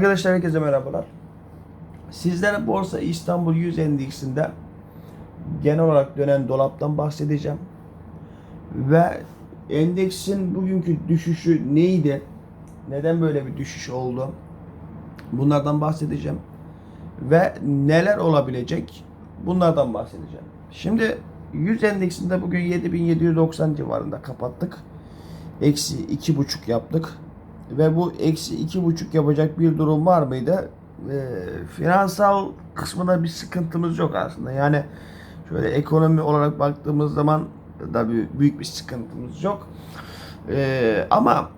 Arkadaşlar herkese merhabalar. Sizlere Borsa İstanbul 100 endeksinde genel olarak dönen dolaptan bahsedeceğim. Ve endeksin bugünkü düşüşü neydi? Neden böyle bir düşüş oldu? Bunlardan bahsedeceğim. Ve neler olabilecek? Bunlardan bahsedeceğim. Şimdi 100 endeksinde bugün 7790 civarında kapattık. Eksi iki buçuk yaptık. Ve bu eksi iki buçuk yapacak bir durum var mıydı? E, finansal kısmında bir sıkıntımız yok aslında. Yani şöyle ekonomi olarak baktığımız zaman da bir, büyük bir sıkıntımız yok. E, ama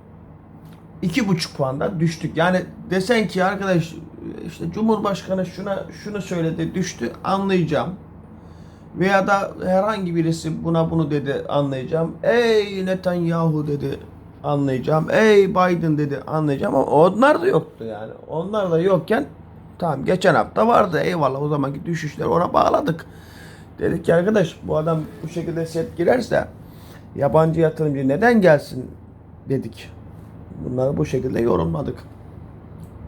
iki buçuk puanda düştük. Yani desen ki arkadaş işte Cumhurbaşkanı şuna şunu söyledi düştü anlayacağım. Veya da herhangi birisi buna bunu dedi anlayacağım. Ey Netanyahu dedi anlayacağım. Ey Biden dedi anlayacağım ama onlar da yoktu yani. Onlar da yokken tamam geçen hafta vardı eyvallah o zamanki düşüşleri ona bağladık. Dedik ki arkadaş bu adam bu şekilde set girerse yabancı yatırımcı neden gelsin dedik. Bunları bu şekilde yorumladık.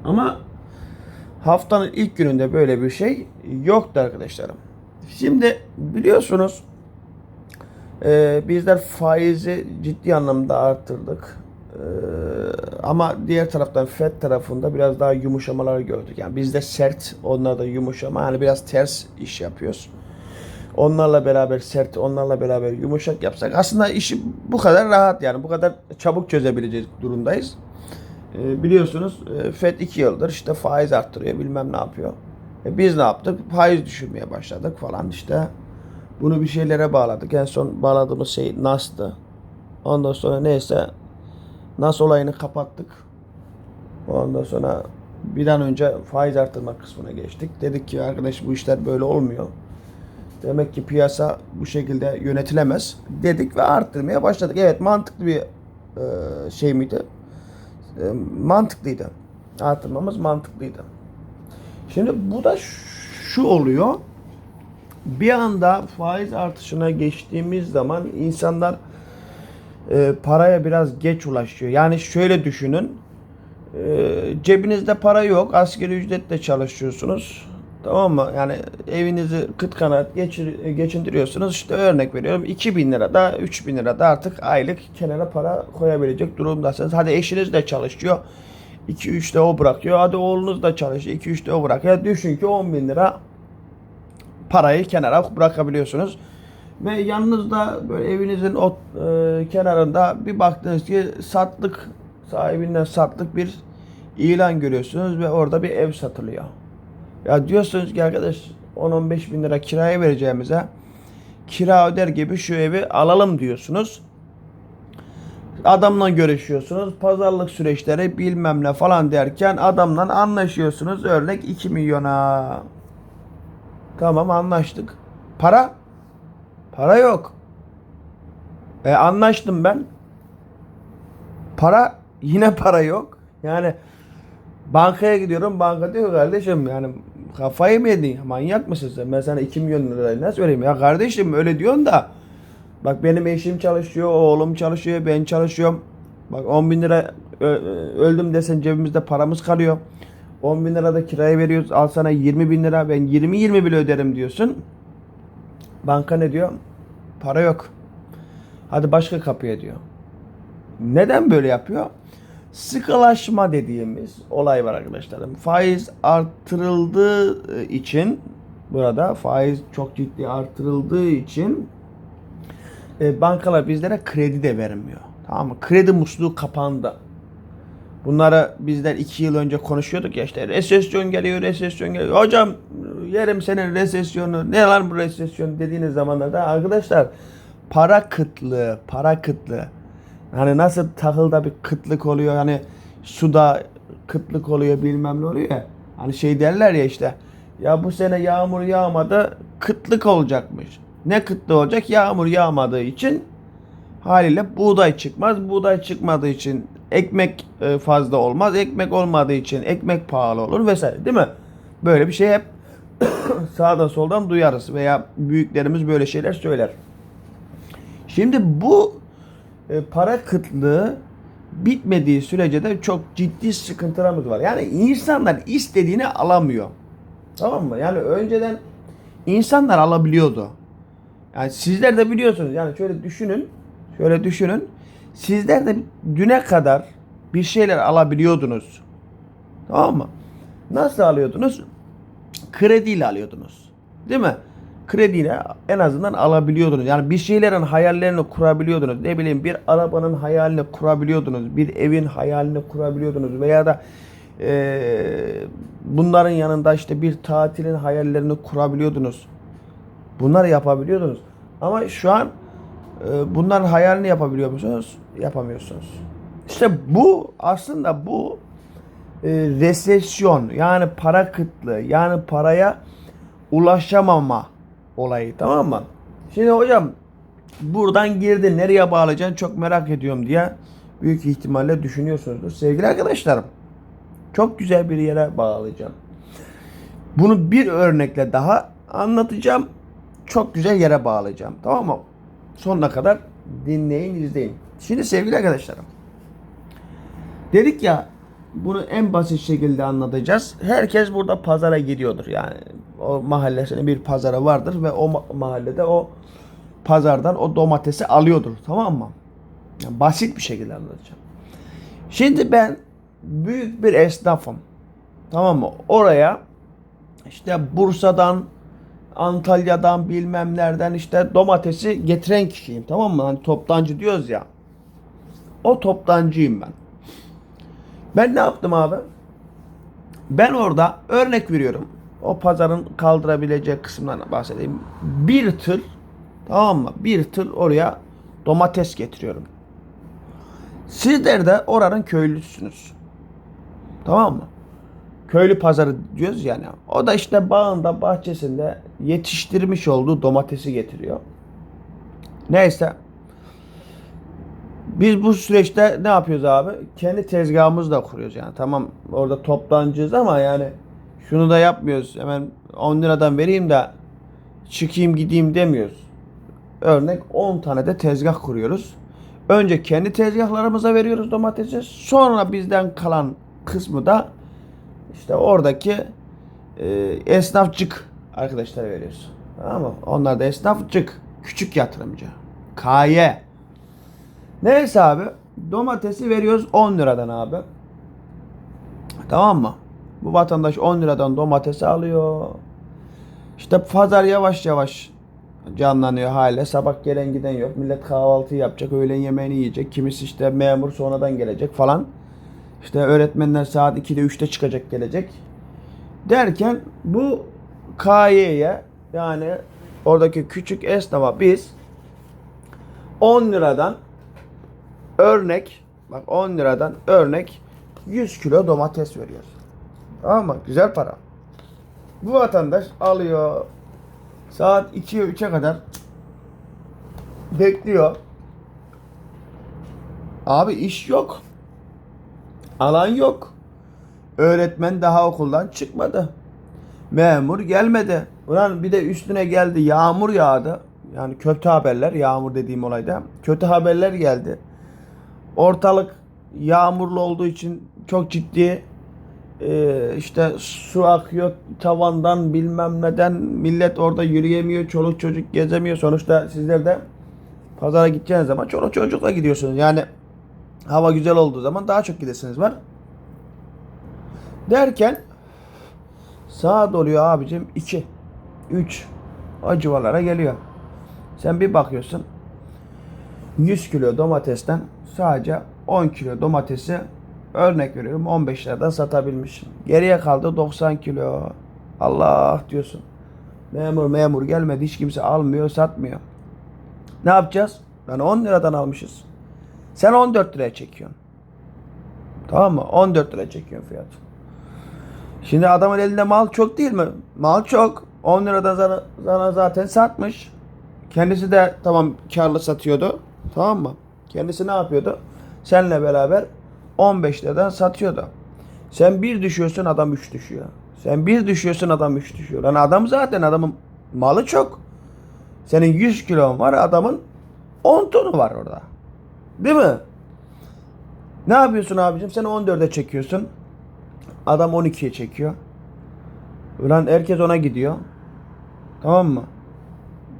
Ama haftanın ilk gününde böyle bir şey yoktu arkadaşlarım. Şimdi biliyorsunuz e, bizler faizi ciddi anlamda arttırdık. E, ama diğer taraftan FED tarafında biraz daha yumuşamalar gördük. Yani bizde sert, onlar da yumuşama. Yani biraz ters iş yapıyoruz. Onlarla beraber sert, onlarla beraber yumuşak yapsak aslında işi bu kadar rahat yani bu kadar çabuk çözebilecek durumdayız. E, biliyorsunuz e, FED 2 yıldır işte faiz arttırıyor bilmem ne yapıyor. E, biz ne yaptık? Faiz düşürmeye başladık falan işte. Bunu bir şeylere bağladık. En son bağladığımız şey NAS'tı. Ondan sonra neyse NAS olayını kapattık. Ondan sonra bir an önce faiz artırma kısmına geçtik. Dedik ki arkadaş bu işler böyle olmuyor. Demek ki piyasa bu şekilde yönetilemez dedik ve arttırmaya başladık. Evet mantıklı bir e, şey miydi? E, mantıklıydı. Artırmamız mantıklıydı. Şimdi bu da şu oluyor. Bir anda faiz artışına geçtiğimiz zaman insanlar e, paraya biraz geç ulaşıyor. Yani şöyle düşünün. E, cebinizde para yok. Asgari ücretle çalışıyorsunuz. Tamam mı? Yani evinizi kıt kanaat geçir, geçindiriyorsunuz. İşte örnek veriyorum 2000 lira da 3000 lira da artık aylık kenara para koyabilecek durumdasınız. Hadi eşiniz de çalışıyor. 2-3 de o bırakıyor. Hadi oğlunuz da çalışıyor. 2-3 de o bırakıyor. Düşün ki 10 bin lira parayı kenara bırakabiliyorsunuz. Ve yanınızda böyle evinizin o e, kenarında bir baktınız ki satlık sahibinden satlık bir ilan görüyorsunuz ve orada bir ev satılıyor. Ya diyorsunuz ki arkadaş 10-15 bin lira kiraya vereceğimize kira öder gibi şu evi alalım diyorsunuz. Adamla görüşüyorsunuz. Pazarlık süreçleri bilmem ne falan derken adamla anlaşıyorsunuz. Örnek 2 milyona. Tamam anlaştık. Para? Para yok. E anlaştım ben. Para yine para yok. Yani bankaya gidiyorum. Banka diyor kardeşim yani kafayı mı yedin? Manyak mısın sen? Ben sana 2 milyon lirayı nasıl vereyim? Ya kardeşim öyle diyorsun da Bak benim eşim çalışıyor, oğlum çalışıyor, ben çalışıyorum. Bak 10 bin lira öldüm desen cebimizde paramız kalıyor. 10 bin lira da kiraya veriyoruz. Al sana 20 bin lira ben 20-20 bile öderim diyorsun. Banka ne diyor? Para yok. Hadi başka kapıya diyor. Neden böyle yapıyor? Sıkılaşma dediğimiz olay var arkadaşlarım. Faiz artırıldığı için burada faiz çok ciddi artırıldığı için e, bankalar bizlere kredi de vermiyor. Tamam mı? Kredi musluğu kapandı. Bunlara bizler iki yıl önce konuşuyorduk ya işte resesyon geliyor, resesyon geliyor. Hocam yerim senin resesyonu, ne lan bu resesyon dediğiniz zamanlarda arkadaşlar para kıtlığı, para kıtlığı. Hani nasıl tahılda bir kıtlık oluyor hani suda kıtlık oluyor bilmem ne oluyor ya. Hani şey derler ya işte ya bu sene yağmur yağmadı kıtlık olacakmış. Ne kıtlığı olacak? Yağmur yağmadığı için haliyle buğday çıkmaz. Buğday çıkmadığı için ekmek e, fazla olmaz. Ekmek olmadığı için ekmek pahalı olur vesaire değil mi? Böyle bir şey hep sağdan soldan duyarız veya büyüklerimiz böyle şeyler söyler. Şimdi bu e, para kıtlığı bitmediği sürece de çok ciddi sıkıntılarımız var. Yani insanlar istediğini alamıyor. Tamam mı? Yani önceden insanlar alabiliyordu. Yani sizler de biliyorsunuz. Yani şöyle düşünün. Şöyle düşünün. Sizler de düne kadar bir şeyler alabiliyordunuz. Tamam mı? Nasıl alıyordunuz? Krediyle alıyordunuz. Değil mi? Krediyle en azından alabiliyordunuz. Yani bir şeylerin hayallerini kurabiliyordunuz. Ne bileyim bir arabanın hayalini kurabiliyordunuz. Bir evin hayalini kurabiliyordunuz. Veya da eee, bunların yanında işte bir tatilin hayallerini kurabiliyordunuz. Bunları yapabiliyordunuz. Ama şu an e, bunların hayalini yapabiliyor musunuz? Yapamıyorsunuz. İşte bu aslında bu e, resesyon yani para kıtlığı yani paraya ulaşamama olayı tamam mı? Şimdi hocam buradan girdi nereye bağlayacaksın çok merak ediyorum diye büyük ihtimalle düşünüyorsunuzdur. Sevgili arkadaşlarım çok güzel bir yere bağlayacağım. Bunu bir örnekle daha anlatacağım. Çok güzel yere bağlayacağım. Tamam mı? Sonuna kadar dinleyin, izleyin. Şimdi sevgili arkadaşlarım. Dedik ya bunu en basit şekilde anlatacağız. Herkes burada pazara gidiyordur yani. O mahallesinin bir pazarı vardır ve o ma- mahallede o pazardan o domatesi alıyordur. Tamam mı? Yani basit bir şekilde anlatacağım. Şimdi ben büyük bir esnafım. Tamam mı? Oraya işte Bursa'dan, Antalya'dan bilmem nereden işte domatesi getiren kişiyim. Tamam mı? Hani toptancı diyoruz ya. O toptancıyım ben. Ben ne yaptım abi? Ben orada örnek veriyorum. O pazarın kaldırabileceği kısımlarına bahsedeyim. Bir tır tamam mı? Bir tır oraya domates getiriyorum. Sizler de oranın köylüsünüz. Tamam mı? Köylü pazarı diyoruz yani. O da işte bağında, bahçesinde yetiştirmiş olduğu domatesi getiriyor. Neyse. Biz bu süreçte ne yapıyoruz abi? Kendi tezgahımızı da kuruyoruz yani. Tamam orada toptancıyız ama yani şunu da yapmıyoruz. Hemen 10 liradan vereyim de çıkayım gideyim demiyoruz. Örnek 10 tane de tezgah kuruyoruz. Önce kendi tezgahlarımıza veriyoruz domatesi. Sonra bizden kalan kısmı da işte oradaki e, esnafçık arkadaşlara veriyoruz. Tamam mı? Onlar da esnafçık. Küçük yatırımcı. KY. Neyse abi. Domatesi veriyoruz 10 liradan abi. Tamam mı? Bu vatandaş 10 liradan domatesi alıyor. İşte pazar yavaş yavaş canlanıyor hale. Sabah gelen giden yok. Millet kahvaltı yapacak. Öğlen yemeğini yiyecek. Kimisi işte memur sonradan gelecek falan. İşte öğretmenler saat 2'de 3'te çıkacak gelecek. Derken bu KY'ye yani oradaki küçük esnafa biz 10 liradan örnek bak 10 liradan örnek 100 kilo domates veriyoruz. Tamam mı? Güzel para. Bu vatandaş alıyor saat 2'ye 3'e kadar bekliyor. Abi iş yok. Alan yok. Öğretmen daha okuldan çıkmadı. Memur gelmedi. Ulan bir de üstüne geldi yağmur yağdı. Yani kötü haberler yağmur dediğim olayda. Kötü haberler geldi. Ortalık yağmurlu olduğu için çok ciddi e, işte su akıyor tavandan bilmem neden. Millet orada yürüyemiyor çoluk çocuk gezemiyor. Sonuçta sizler de pazara gideceğiniz zaman çoluk çocukla gidiyorsunuz. Yani hava güzel olduğu zaman daha çok gidesiniz var. Derken saat oluyor abicim 2 3 o civarlara geliyor. Sen bir bakıyorsun 100 kilo domatesten sadece 10 kilo domatesi örnek veriyorum 15 liradan satabilmiş. Geriye kaldı 90 kilo. Allah diyorsun. Memur memur gelmedi hiç kimse almıyor satmıyor. Ne yapacağız? Yani 10 liradan almışız. Sen 14 liraya çekiyorsun. Tamam mı? 14 lira çekiyorsun fiyat. Şimdi adamın elinde mal çok değil mi? Mal çok. 10 liradan sana, zaten satmış. Kendisi de tamam karlı satıyordu. Tamam mı? Kendisi ne yapıyordu? Seninle beraber 15 liradan satıyordu. Sen bir düşüyorsun adam 3 düşüyor. Sen bir düşüyorsun adam 3 düşüyor. Lan adam zaten adamın malı çok. Senin 100 kilon var adamın 10 tonu var orada. Değil mi? Ne yapıyorsun abicim? Sen 14'e çekiyorsun. Adam 12'ye çekiyor. Ulan herkes ona gidiyor. Tamam mı?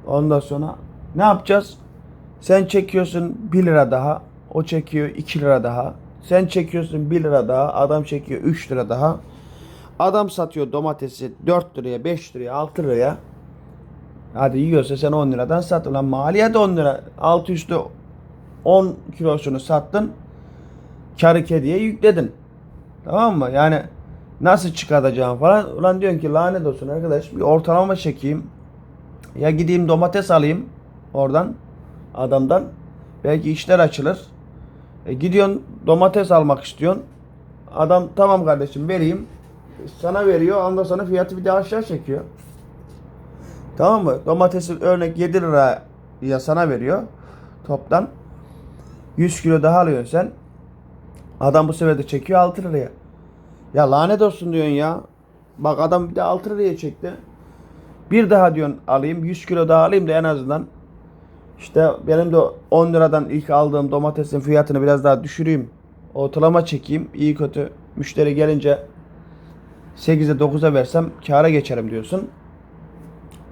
Ondan sonra ne yapacağız? Sen çekiyorsun 1 lira daha. O çekiyor 2 lira daha. Sen çekiyorsun 1 lira daha. Adam çekiyor 3 lira daha. Adam satıyor domatesi 4 liraya, 5 liraya, 6 liraya. Hadi yiyorsa sen 10 liradan sat. Ulan maliyet 10 lira. Altı üstü 10 kilosunu sattın. Karı kediye yükledin. Tamam mı? Yani nasıl çıkartacağım falan. Ulan diyorsun ki lanet olsun arkadaş bir ortalama çekeyim. Ya gideyim domates alayım oradan adamdan. Belki işler açılır. E gidiyorsun domates almak istiyorsun. Adam tamam kardeşim vereyim. Sana veriyor. Ondan sonra fiyatı bir de aşağı çekiyor. Tamam mı? Domatesi örnek 7 liraya sana veriyor. Toptan. 100 kilo daha alıyorsun sen. Adam bu sefer de çekiyor 6 liraya. Ya lanet olsun diyorsun ya. Bak adam bir de 6 liraya çekti. Bir daha diyorsun alayım 100 kilo daha alayım da en azından işte benim de 10 liradan ilk aldığım domatesin fiyatını biraz daha düşüreyim. Ortalama çekeyim. iyi kötü müşteri gelince 8'e 9'a versem kâra geçerim diyorsun.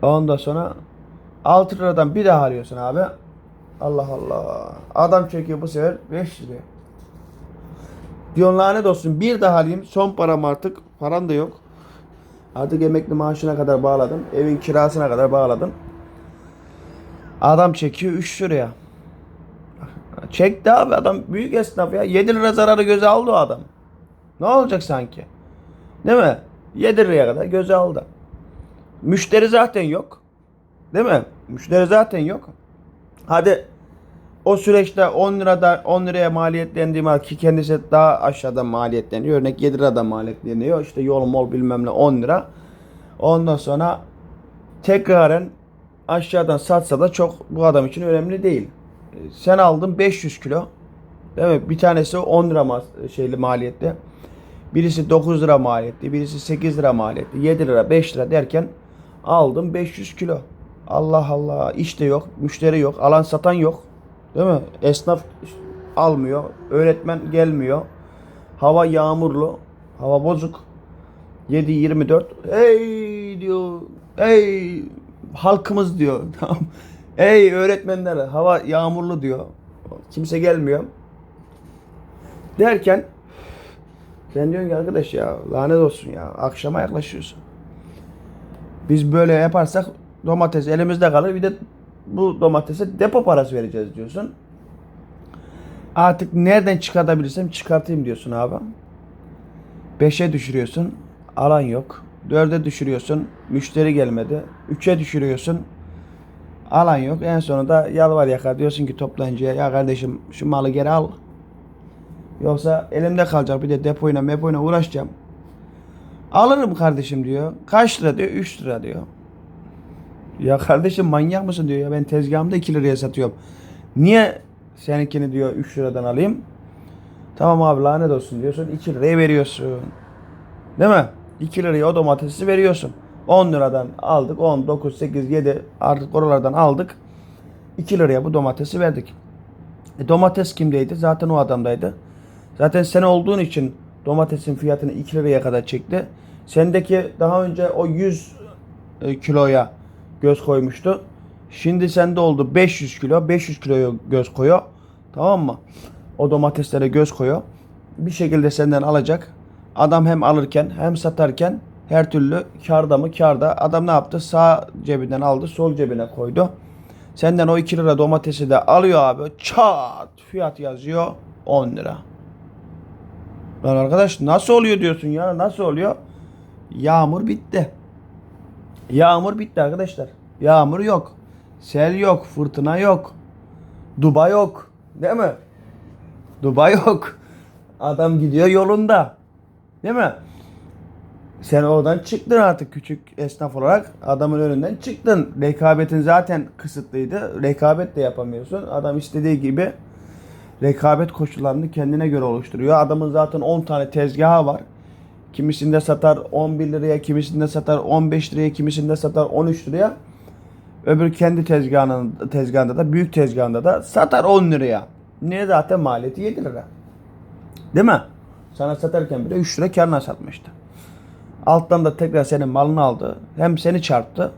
Ondan sonra 6 liradan bir daha alıyorsun abi. Allah Allah. Adam çekiyor bu sefer 5 liraya. Diyorsun lanet olsun bir daha alayım. Son param artık. Paran da yok. Artık emekli maaşına kadar bağladım. Evin kirasına kadar bağladım. Adam çekiyor 3 liraya. Çekti abi adam büyük esnaf ya. 7 lira zararı göze aldı o adam. Ne olacak sanki? Değil mi? 7 liraya kadar göze aldı. Müşteri zaten yok. Değil mi? Müşteri zaten yok. Hadi o süreçte 10 lirada 10 liraya maliyetlendiğim halde ki kendisi daha aşağıda maliyetleniyor. Örnek 7 lirada maliyetleniyor. İşte yol mol bilmem ne 10 lira. Ondan sonra tekraren aşağıdan satsa da çok bu adam için önemli değil. E, Sen aldın 500 kilo. Değil mi? Bir tanesi 10 lira ma- şeyli maliyette. Birisi 9 lira maliyetli, birisi 8 lira maliyetli, 7 lira, 5 lira derken aldım 500 kilo. Allah Allah iş de yok, müşteri yok, alan satan yok. Değil mi? Esnaf almıyor, öğretmen gelmiyor. Hava yağmurlu, hava bozuk. 7-24 hey diyor, hey halkımız diyor. Tamam. Ey öğretmenler hava yağmurlu diyor. Kimse gelmiyor. Derken sen diyorsun ki arkadaş ya lanet olsun ya akşama yaklaşıyorsun. Biz böyle yaparsak domates elimizde kalır bir de bu domatese depo parası vereceğiz diyorsun. Artık nereden çıkartabilirsem çıkartayım diyorsun abi. 5'e düşürüyorsun. Alan yok. 4'e düşürüyorsun. Müşteri gelmedi. 3'e düşürüyorsun. Alan yok. En sonunda yalvar yakar diyorsun ki toplayıcıya ya kardeşim şu malı geri al. Yoksa elimde kalacak bir de depoyla mepoyla uğraşacağım. Alırım kardeşim diyor. Kaç lira diyor? 3 lira diyor. Ya kardeşim manyak mısın diyor ya ben tezgahımda 2 liraya satıyorum. Niye seninkini diyor 3 liradan alayım? Tamam abi lanet olsun diyorsun 2 liraya veriyorsun. Değil mi? 2 liraya o domatesi veriyorsun. 10 liradan aldık 10, 9, 8, 7 artık oralardan aldık. 2 liraya bu domatesi verdik. E, domates kimdeydi? Zaten o adamdaydı. Zaten sen olduğun için domatesin fiyatını 2 liraya kadar çekti. Sendeki daha önce o 100 e, kiloya göz koymuştu. Şimdi sende oldu 500 kilo. 500 kiloya göz koyuyor. Tamam mı? O domateslere göz koyuyor. Bir şekilde senden alacak. Adam hem alırken hem satarken her türlü karda mı karda. Adam ne yaptı? Sağ cebinden aldı, sol cebine koydu. Senden o 2 lira domatesi de alıyor abi. Çat fiyat yazıyor 10 lira. Lan arkadaş nasıl oluyor diyorsun ya? Nasıl oluyor? Yağmur bitti. Yağmur bitti arkadaşlar. Yağmur yok. Sel yok. Fırtına yok. Duba yok. Değil mi? Duba yok. Adam gidiyor yolunda. Değil mi? Sen oradan çıktın artık küçük esnaf olarak. Adamın önünden çıktın. Rekabetin zaten kısıtlıydı. Rekabet de yapamıyorsun. Adam istediği gibi rekabet koşullarını kendine göre oluşturuyor. Adamın zaten 10 tane tezgahı var. Kimisinde satar 11 liraya, kimisinde satar 15 liraya, kimisinde satar 13 liraya. Öbür kendi tezgahının tezgahında da büyük tezgahında da satar 10 liraya. Niye zaten maliyeti 7 lira. Değil mi? Sana satarken bile 3 lira karına satmıştı. Alttan da tekrar senin malını aldı. Hem seni çarptı.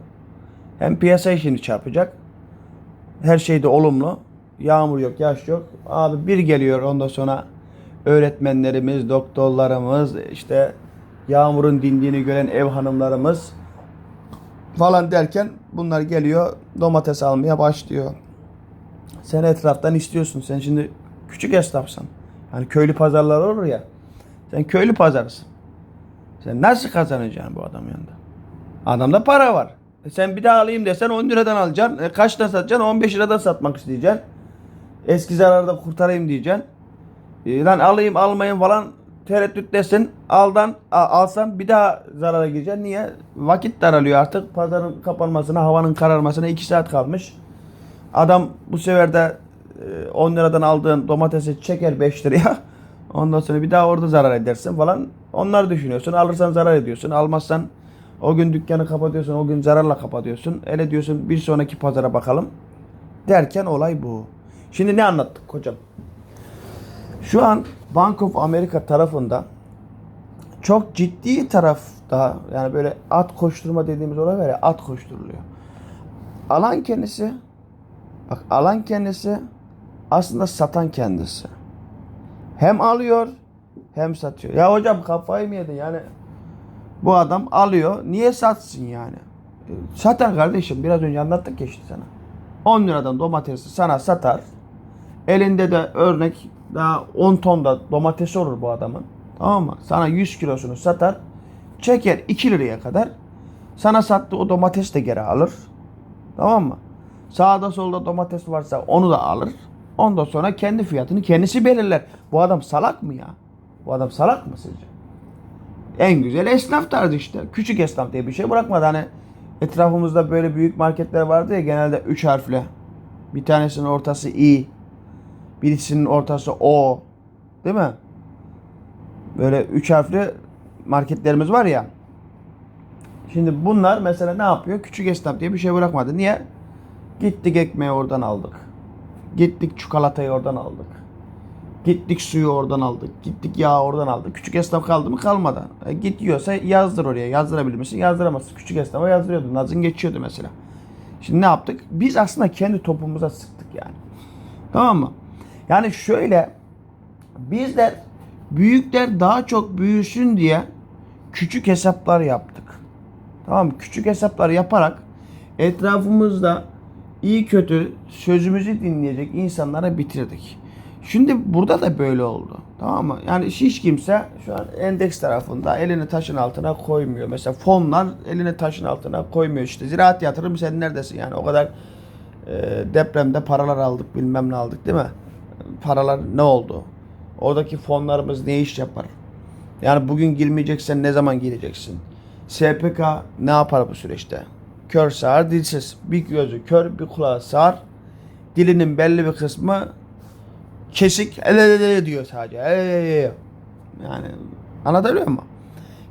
Hem piyasa işini çarpacak. Her şeyde olumlu. Yağmur yok, yağış yok. Abi bir geliyor ondan sonra öğretmenlerimiz, doktorlarımız, işte yağmurun dindiğini gören ev hanımlarımız falan derken bunlar geliyor domates almaya başlıyor. Sen etraftan istiyorsun. Sen şimdi küçük esnafsın. Hani köylü pazarlar olur ya. Sen köylü pazarısın. Sen nasıl kazanacaksın bu adam yanında? Adamda para var. E sen bir daha alayım desen 10 liradan alacaksın. E kaçta satacaksın? 15 liradan satmak isteyeceksin. Eski zararda kurtarayım diyeceksin. E lan alayım almayayım falan tereddütlesin. Aldan a- alsan bir daha zarara gireceksin. Niye? Vakit daralıyor artık. Pazarın kapanmasına, havanın kararmasına 2 saat kalmış. Adam bu sefer de e, 10 liradan aldığın domatesi çeker 5 liraya. Ondan sonra bir daha orada zarar edersin falan. Onları düşünüyorsun. Alırsan zarar ediyorsun. Almazsan o gün dükkanı kapatıyorsun. O gün zararla kapatıyorsun. Öyle diyorsun bir sonraki pazara bakalım. Derken olay bu. Şimdi ne anlattık kocam? Şu an Bank of America tarafında çok ciddi tarafta yani böyle at koşturma dediğimiz olay var ya at koşturuluyor. Alan kendisi bak alan kendisi aslında satan kendisi. Hem alıyor hem satıyor. Ya hocam kafayı mı yedin yani? Bu adam alıyor. Niye satsın yani? Satar kardeşim. Biraz önce anlattık ya işte sana. 10 liradan domatesi sana satar. Elinde de örnek daha 10 ton da domatesi olur bu adamın. Tamam mı? Sana 100 kilosunu satar. Çeker 2 liraya kadar. Sana sattığı o domates de geri alır. Tamam mı? Sağda solda domates varsa onu da alır. Ondan sonra kendi fiyatını kendisi belirler. Bu adam salak mı ya? Bu adam salak mı sizce? En güzel esnaf tarzı işte. Küçük esnaf diye bir şey bırakmadı. Hani etrafımızda böyle büyük marketler vardı ya genelde 3 harfli. Bir tanesinin ortası i. Birisinin ortası o. Değil mi? Böyle 3 harfli marketlerimiz var ya. Şimdi bunlar mesela ne yapıyor? Küçük esnaf diye bir şey bırakmadı. Niye? Gittik ekmeği oradan aldık. Gittik çikolatayı oradan aldık. Gittik suyu oradan aldık. Gittik yağı oradan aldık. Küçük esnaf kaldı mı kalmadı. E, git yiyorsa yazdır oraya. Yazdırabilir misin? Yazdıramazsın. Küçük esnafa yazdırıyordu. Nazın geçiyordu mesela. Şimdi ne yaptık? Biz aslında kendi topumuza sıktık yani. Tamam mı? Yani şöyle bizler büyükler daha çok büyüsün diye küçük hesaplar yaptık. Tamam mı? Küçük hesaplar yaparak etrafımızda iyi kötü sözümüzü dinleyecek insanlara bitirdik. Şimdi burada da böyle oldu. Tamam mı? Yani hiç kimse şu an endeks tarafında elini taşın altına koymuyor. Mesela fonlar elini taşın altına koymuyor işte. Ziraat yatırım sen neredesin yani? O kadar e, depremde paralar aldık bilmem ne aldık değil mi? Paralar ne oldu? Oradaki fonlarımız ne iş yapar? Yani bugün girmeyeceksen ne zaman gireceksin? SPK ne yapar bu süreçte? Kör sağır dilsiz. Bir gözü kör bir kulağı sağır. Dilinin belli bir kısmı kesik ele diyor sadece. Ele Yani anlatabiliyor muyum?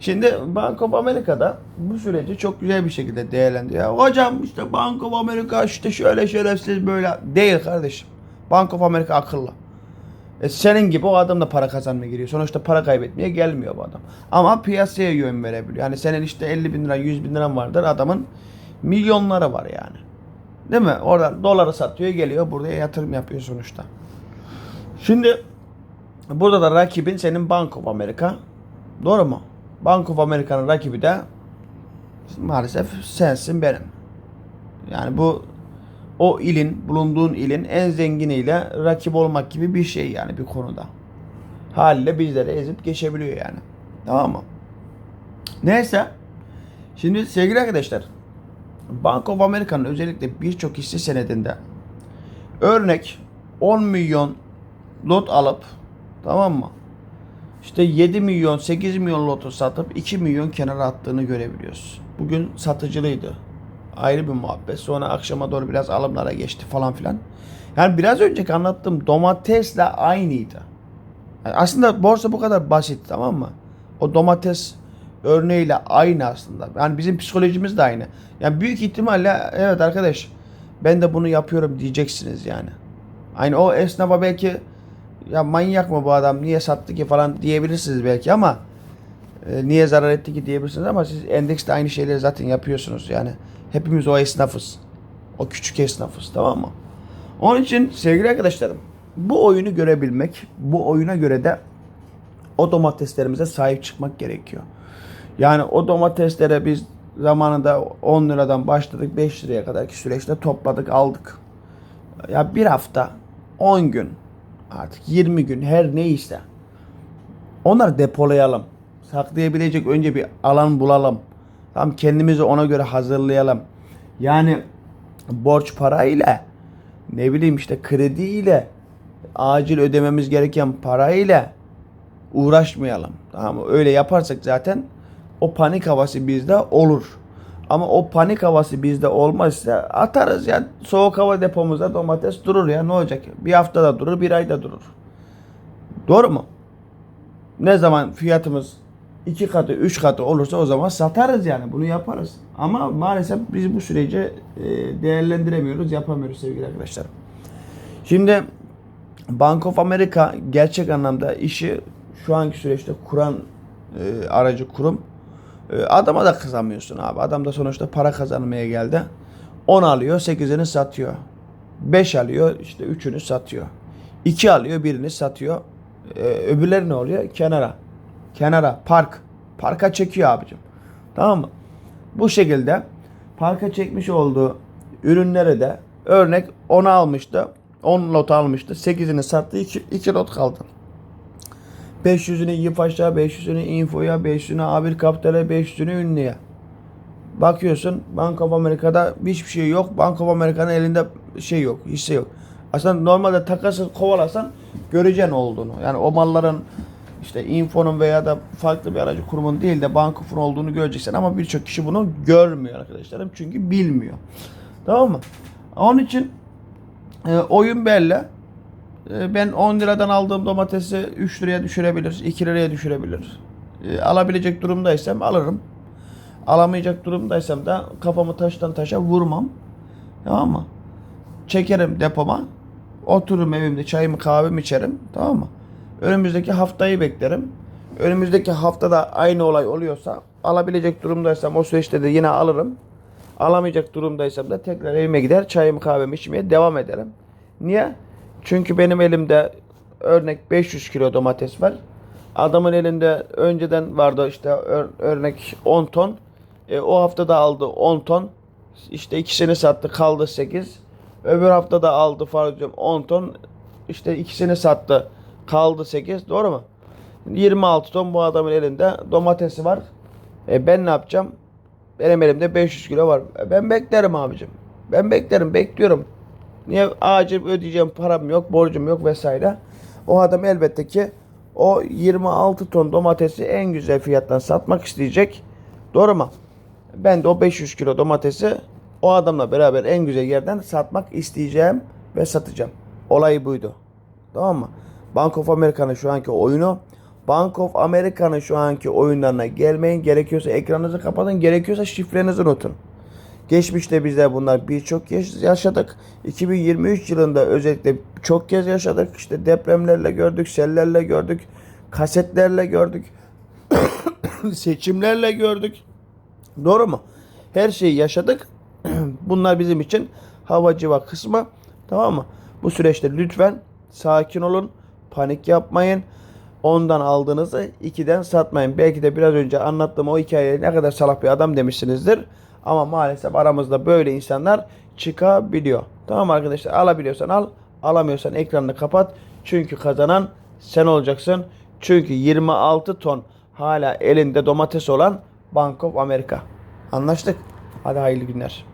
Şimdi Bank of America'da bu süreci çok güzel bir şekilde değerlendiriyor. Hocam işte Bank of America işte şöyle şerefsiz böyle değil kardeşim. Bank of America akıllı. E senin gibi o adam da para kazanmaya giriyor. Sonuçta para kaybetmeye gelmiyor bu adam. Ama piyasaya yön verebiliyor. Yani senin işte 50 bin lira 100 bin liran vardır. Adamın milyonları var yani. Değil mi? Oradan doları satıyor geliyor buraya yatırım yapıyor sonuçta. Şimdi burada da rakibin senin Bank of America. Doğru mu? Bank of America'nın rakibi de maalesef sensin benim. Yani bu o ilin, bulunduğun ilin en zenginiyle rakip olmak gibi bir şey yani bir konuda. Haliyle bizleri ezip geçebiliyor yani. Tamam mı? Neyse. Şimdi sevgili arkadaşlar. Bank of America'nın özellikle birçok hisse senedinde örnek 10 milyon lot alıp tamam mı? İşte 7 milyon 8 milyon lotu satıp 2 milyon kenara attığını görebiliyoruz. Bugün satıcılıydı. Ayrı bir muhabbet. Sonra akşama doğru biraz alımlara geçti falan filan. Yani biraz önceki anlattığım domatesle aynıydı. Yani aslında borsa bu kadar basit tamam mı? O domates örneğiyle aynı aslında. Yani bizim psikolojimiz de aynı. Yani büyük ihtimalle evet arkadaş ben de bunu yapıyorum diyeceksiniz yani. Aynı o esnafa belki ya manyak mı bu adam niye sattı ki falan diyebilirsiniz belki ama e, niye zarar etti ki diyebilirsiniz ama siz endekste aynı şeyleri zaten yapıyorsunuz yani. Hepimiz o esnafız. O küçük esnafız tamam mı? Onun için sevgili arkadaşlarım bu oyunu görebilmek, bu oyuna göre de o domateslerimize sahip çıkmak gerekiyor. Yani o domateslere biz zamanında 10 liradan başladık 5 liraya kadarki süreçte topladık aldık. Ya bir hafta 10 gün artık 20 gün her neyse onları depolayalım. Saklayabilecek önce bir alan bulalım. Tam kendimizi ona göre hazırlayalım. Yani borç parayla ne bileyim işte krediyle acil ödememiz gereken parayla uğraşmayalım. Tamam mı? Öyle yaparsak zaten o panik havası bizde olur. Ama o panik havası bizde olmazsa atarız ya. Soğuk hava depomuzda domates durur ya ne olacak? Bir haftada durur, bir ayda durur. Doğru mu? Ne zaman fiyatımız iki katı, üç katı olursa o zaman satarız yani. Bunu yaparız. Ama maalesef biz bu süreci e, değerlendiremiyoruz, yapamıyoruz sevgili arkadaşlar. Şimdi Bank of America gerçek anlamda işi şu anki süreçte kuran e, aracı kurum. E, adama da kızamıyorsun abi. Adam da sonuçta para kazanmaya geldi. 10 alıyor, 8'ini satıyor. 5 alıyor, işte 3'ünü satıyor. 2 alıyor, birini satıyor. E, öbürleri ne oluyor? Kenara. Kenara, park. Parka çekiyor abicim. Tamam mı? Bu şekilde parka çekmiş olduğu ürünleri de örnek 10 almıştı. 10 lot almıştı. 8'ini sattı. 2, 2 lot kaldı. 500'ünü Yifaş'a, 500'ünü Info'ya, 500'ünü A1 Kapital'e, 500'ünü Ünlü'ye. Bakıyorsun Bank of America'da hiçbir şey yok. Bank of America'nın elinde şey yok, hisse yok. Aslında normalde takası kovalasan göreceksin olduğunu. Yani o malların işte Info'nun veya da farklı bir aracı kurumun değil de Bank of'un olduğunu göreceksin. Ama birçok kişi bunu görmüyor arkadaşlarım. Çünkü bilmiyor. Tamam mı? Onun için e, oyun belli. E, ben 10 liradan aldığım domatesi 3 liraya düşürebilir, 2 liraya düşürebilir. E, alabilecek durumdaysam alırım. Alamayacak durumdaysam da kafamı taştan taşa vurmam. Tamam mı? Çekerim depoma. Otururum evimde çayımı kahvemi içerim. Tamam mı? Önümüzdeki haftayı beklerim. Önümüzdeki haftada aynı olay oluyorsa alabilecek durumdaysam o süreçte de yine alırım. Alamayacak durumdaysam da tekrar evime gider çayımı kahvemi içmeye devam ederim. Niye? Çünkü benim elimde örnek 500 kilo domates var. Adamın elinde önceden vardı işte ör- örnek 10 ton. E, o haftada aldı 10 ton. İşte ikisini sattı kaldı 8. Öbür haftada aldı farcım 10 ton. İşte ikisini sattı kaldı 8. Doğru mu? 26 ton bu adamın elinde domatesi var. E ben ne yapacağım? Benim elimde 500 kilo var. E ben beklerim abicim. Ben beklerim, bekliyorum. Niye acil ödeyeceğim param yok, borcum yok vesaire. O adam elbette ki o 26 ton domatesi en güzel fiyattan satmak isteyecek. Doğru mu? Ben de o 500 kilo domatesi o adamla beraber en güzel yerden satmak isteyeceğim ve satacağım. Olay buydu. Tamam mı? Bank of America'nın şu anki oyunu Bank of America'nın şu anki oyunlarına gelmeyin. Gerekiyorsa ekranınızı kapatın. Gerekiyorsa şifrenizi unutun. Geçmişte bizler bunlar birçok kez yaşadık. 2023 yılında özellikle çok kez yaşadık. İşte depremlerle gördük, sellerle gördük, kasetlerle gördük, seçimlerle gördük. Doğru mu? Her şeyi yaşadık. Bunlar bizim için havacıva kısmı. Tamam mı? Bu süreçte lütfen sakin olun. Panik yapmayın. Ondan aldığınızı ikiden satmayın. Belki de biraz önce anlattığım o hikayeyi ne kadar salak bir adam demişsinizdir. Ama maalesef aramızda böyle insanlar çıkabiliyor. Tamam arkadaşlar alabiliyorsan al. Alamıyorsan ekranını kapat. Çünkü kazanan sen olacaksın. Çünkü 26 ton hala elinde domates olan Bank of America. Anlaştık. Hadi hayırlı günler.